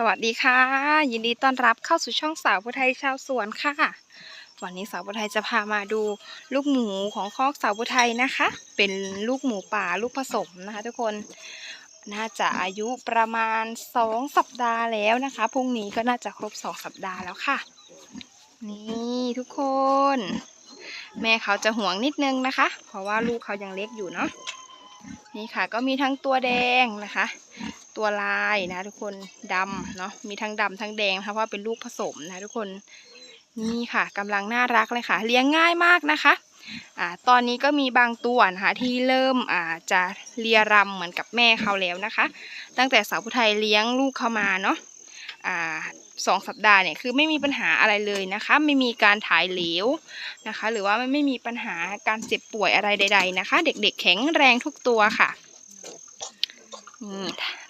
สวัสดีค่ะ ยินดีต้อนรับเข้าสู่ช่องสาวผู้ไทยชาวสวนค่ะ วันนี้สาวผู้ไทยจะพามาดูลูกหมูของคอกสาวผู้ไทยนะคะ เป็นลูกหมูป่าลูกผสมนะคะ ทุกคนน่าจะอายุประมาณ 2 สัปดาห์แล้วนะคะพรุ่งนี้ก็น่าจะครบ 2 สัปดาห์แล้วค่ะ นี่ทุกคน แม่เขาจะห่วงนิดนึงนะคะ เพราะว่าลูกเขายังเล็กอยู่เนาะนี่ค่ะ ก็มีทั้งตัวแดงนะคะ ตัวลายนะ ทุกคนดำเนาะมีทั้งดำทั้งแดงนะคะเพราะเป็นลูกผสมนะทุกคนนี่ค่ะกำลังน่ารักเลยค่ะ เลี้ยงง่ายมากนะคะอ่าตอนนี้ก็มีบางตัวนะคะที่เริ่มอ่าจะเลียรำเหมือนกับแม่เขาแล้วนะคะ ตั้งแต่สาวผู้ไทยเลี้ยงลูกเข้ามาเนาะอ่าสองสัปดาห์เนี่ยคือไม่มีปัญหาอะไรเลยนะคะ ไม่มีการถ่ายเหลวนะคะ หรือว่าไม่มีปัญหาการเจ็บป่วยอะไรใด ๆนะคะ เด็กๆแข็งแรงทุกตัวค่ะ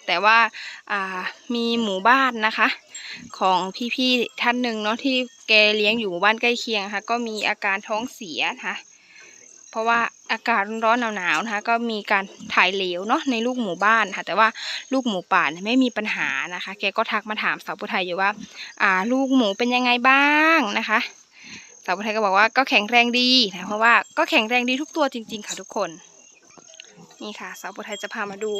แต่ว่ามีหมู่บ้านนะคะ ของพี่ๆท่านหนึ่งเนาะที่แกเลี้ยงอยู่หมู่บ้านใกล้เคียงค่ะ ก็มีอาการท้องเสียนะคะเพราะว่าอากาศร้อนๆหนาวๆนะคะก็มีการถ่ายเหลวเนาะในลูกหมู่บ้านค่ะ แต่ว่าลูกหมูป่าไม่มีปัญหานะคะ แกก็ทักมาถามสาวผู้ไทยอยู่ว่า อ่า ลูกหมูเป็นยังไงบ้างนะคะ สาวผู้ไทยก็บอกว่าก็แข็งแรงดีนะเพราะว่าก็แข็งแรงดีทุกตัวจริง ๆ ค่ะทุกคน นี่ค่ะ สาวผู้ไทยจะพามาดู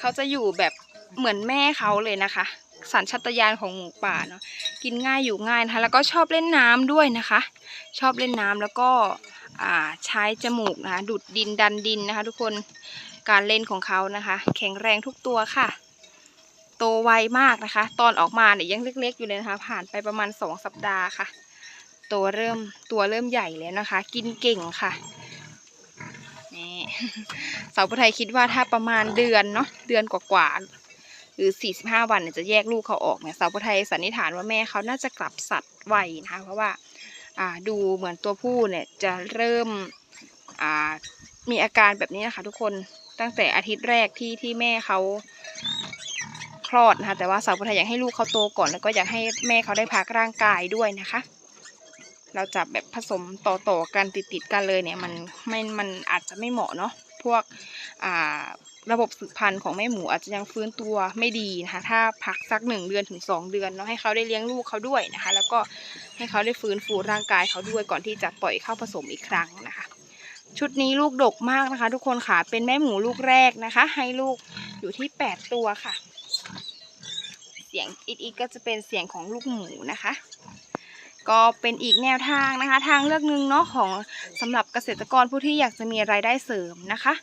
เขาจะอยู่แบบเหมือนแม่เขาเลยนะคะสัญชาตญาณของหมูป่าเนาะกินง่ายอยู่ง่ายนะคะแล้วก็ชอบเล่นน้ำด้วยนะคะ ชอบเล่นน้ำแล้วก็ใช้จมูกนะคะดูดดินดันดินนะคะ ทุกคนการเล่นของเขานะคะ แข็งแรงทุกตัวค่ะ โตไวมากนะคะ ตอนออกมาเนี่ยยังเล็ก ๆ อยู่เลยนะคะ ผ่านไปประมาณสองสัปดาห์ค่ะ ตัวเริ่มตัวเริ่มใหญ่แล้วนะคะ กินเก่งค่ะ สาวผู้ไทยคิดว่าถ้าประมาณเดือนเนาะเดือนกว่าๆหรือ 45 วันเนี่ยจะแยกลูกเขาออกเนี่ยสาวผู้ไทยสันนิษฐานว่าแม่เขาน่าจะกลับสัตว์ไวนะคะเพราะว่าอ่าดูเหมือนตัวผู้เนี่ยจะเริ่มอ่ามีอาการแบบนี้นะคะทุกคนตั้งแต่อาทิตย์แรกที่ที่แม่เขาคลอดนะคะแต่ว่าสาวผู้ไทยอยากให้ลูกเขาโตก่อนแล้วก็อยากให้แม่เขาได้พักร่างกายด้วยนะคะ เราจับแบบผสมต่อๆกันติดๆกันเลยเนี่ยมันไม่มันอาจจะไม่เหมาะเนาะพวกอ่าระบบสืบพันธุ์ของแม่หมูอาจจะยังฟื้นตัวไม่ดีนะคะถ้าพักสักหนึ่งเดือนถึงสองเดือนเนาะให้เขาได้เลี้ยงลูกเขาด้วยนะคะ แล้วก็ให้เขาได้ฟื้นฟูร่างกายเขาด้วยก่อนที่จะปล่อยเข้าผสมอีกครั้งนะคะ ชุดนี้ลูกดกมากนะคะ ทุกคนค่ะเป็นแม่หมูลูกแรกนะคะ ให้ลูกอยู่ที่แปดตัวค่ะ เสียงอีดๆก็จะเป็นเสียงของลูกหมูนะคะ ก็เป็นอีกแนวทางนะคะ ทางเลือกหนึ่งเนาะของสำหรับเกษตรกรผู้ที่อยากจะมีรายได้เสริมนะคะ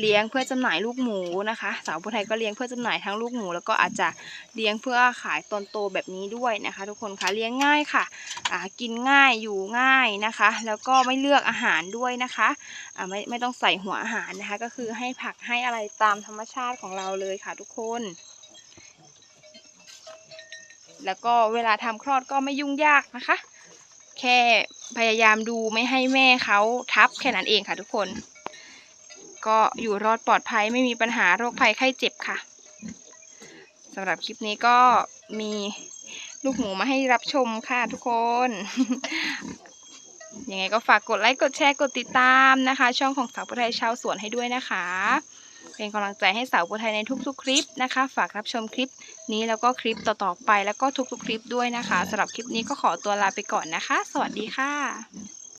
เลี้ยงเพื่อจำหน่ายลูกหมูนะคะ สาวผู้ไทยก็เลี้ยงเพื่อจำหน่ายทั้งลูกหมู แล้วก็อาจจะเลี้ยงเพื่อขายตอนโตแบบนี้ด้วยนะคะ ทุกคนคะเลี้ยงง่ายค่ะอ่ากินง่ายอยู่ง่ายนะคะ แล้วก็ไม่เลือกอาหารด้วยนะคะอ่าไม่ไม่ต้องใส่หัวอาหารนะคะ ก็คือให้ผักให้อะไรตามธรรมชาติของเราเลยค่ะทุกคน แล้วก็เวลาทำคลอดก็ไม่ยุ่งยากนะคะ แค่พยายามดูไม่ให้แม่เขาทับแค่นั้นเองค่ะทุกคน ก็อยู่รอดปลอดภัยไม่มีปัญหาโรคภัยไข้เจ็บค่ะสำหรับคลิปนี้ก็มีลูกหมูมาให้รับชมค่ะทุกคน ยังไงก็ฝากกดไลค์ กดแชร์ กดติดตามนะคะ ช่องของสาวผู้ไทยชาวสวนให้ด้วยนะคะ เป็นกำลังใจให้สาวผู้ไทยในทุกๆ คลิปนะคะ ฝากรับชมคลิปนี้แล้วก็คลิปต่อๆไปแล้วก็ทุกๆ คลิปด้วยนะคะสำหรับคลิปนี้ก็ขอตัวลาไปก่อนนะคะ สวัสดีค่ะ